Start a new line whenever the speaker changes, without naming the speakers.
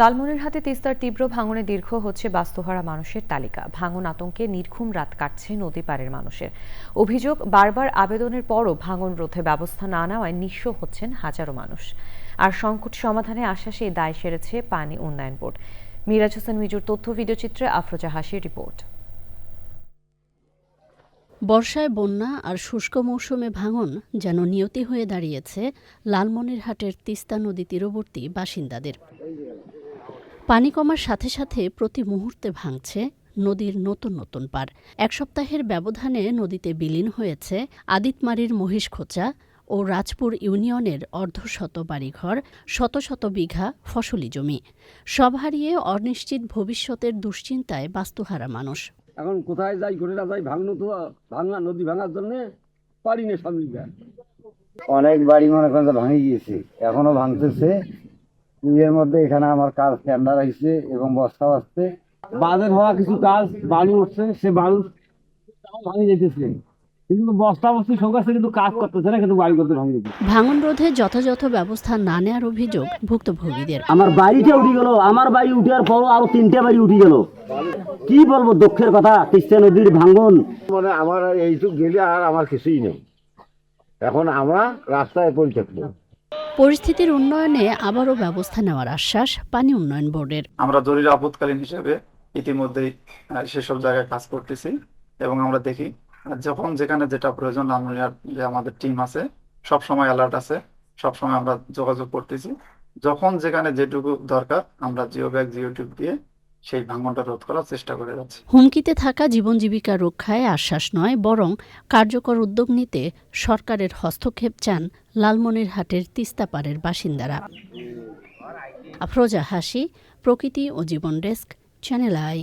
লালমনিরহাটে তিস্তার তীব্র ভাঙনে দীর্ঘ হচ্ছে বাস্তুহারা মানুষের তালিকা। ভাঙন আতঙ্কে নির্ঘুম রাত কাটছে নদী পাড়ের মানুষের। অভিযোগ, বারবার আবেদনের পরও ভাঙন রোধে ব্যবস্থা না নেওয়ায় নিঃস্ব হচ্ছেন হাজারো মানুষ। আর সংকট সমাধানে আশ্বাসে দায় সেরেছে পানি উন্নয়ন বোর্ড। মিরাজ হোসেন মিজুর তথ্য ভিডিওচিত্রে আফরোজা হাসির রিপোর্ট।
বর্ষায় বন্যা আর শুষ্ক মৌসুমে ভাঙন যেন নিয়তি হয়ে দাঁড়িয়েছে লালমনিরহাটের তিস্তা নদী তীরবর্তী বাসিন্দাদের। পানি কমার সাথে সাথে প্রতি মুহূর্তে ভাঙছে নদীর নতুন নতুন পার এক সপ্তাহের ব্যবধানে নদীতে বিলীন হয়েছে আদিতমারির মহিষখোচা ও রাজপুর ইউনিয়নের অর্ধশত বাড়িঘর শত শত বিঘা ফসলি জমি। সব হারিয়ে অনিশ্চিত ভবিষ্যতের দুশ্চিন্তায় বাস্তুহারা মানুষ।
এখন কোথায় যাই করে না যাই ভাঙনো তো ভাঙা নদী ভাঙার জন্য পারি না সামলিকা
অনেক বাড়ি মনে করেন ভাঙে গিয়েছে এখনও ভাঙতেছে। এর মধ্যে এখানে আমার কাজ টেন্ডার আসছে এবং বস্তা আসছে
বাদের হওয়া কিছু কাজ বালু উঠছে সে বালু ভাঙে যেতেছে কিন্তু বস্তা কিন্তু কাজ করতেছে না কিন্তু বাড়ি করতে ভাঙে
ভাঙন রোধে যথাযথ ব্যবস্থা না নেওয়ার অভিযোগ ভুক্তভোগীদের।
আমার বাড়িতে উঠে গেল আমার বাড়ি উঠার পরও আরও তিনটে বাড়ি উঠে গেল। কি বলব দুঃখের কথা তিস্তা নদীর ভাঙন।
মানে আমার এইটুক গেলে আর আমার কিছুই নেই। এখন আমরা রাস্তায় পড়ে থাকব
পরিস্থিতির উন্নয়নে আবারও ব্যবস্থা নেওয়ার আশ্বাস পানি উন্নয়ন বোর্ডের।
আমরা জরুরি আপদকালীন হিসেবে ইতিমধ্যেই সেসব জায়গায় কাজ করতেছি এবং আমরা দেখি যখন যেখানে যেটা প্রয়োজন লালমনিরহাট যে আমাদের টিম আছে, সব সময় অ্যালার্ট আছে, সব সময় আমরা যোগাযোগ করতেছি। যখন যেখানে যেটুকু দরকার, আমরা জিও ব্যাগ জিও টিউব দিয়ে সেই ভাঙনটা রোধ করার চেষ্টা করে যাচ্ছে।
হুমকিতে থাকা জীবন জীবিকা রক্ষায় আশ্বাস নয়, বরং কার্যকর উদ্যোগ নিতে সরকারের হস্তক্ষেপ চান লালমনিরহাটের তিস্তাপাড়ের বাসিন্দারা। আফরোজা হাসি, প্রকৃতি ও জীবন ডেস্ক, চ্যানেল আই।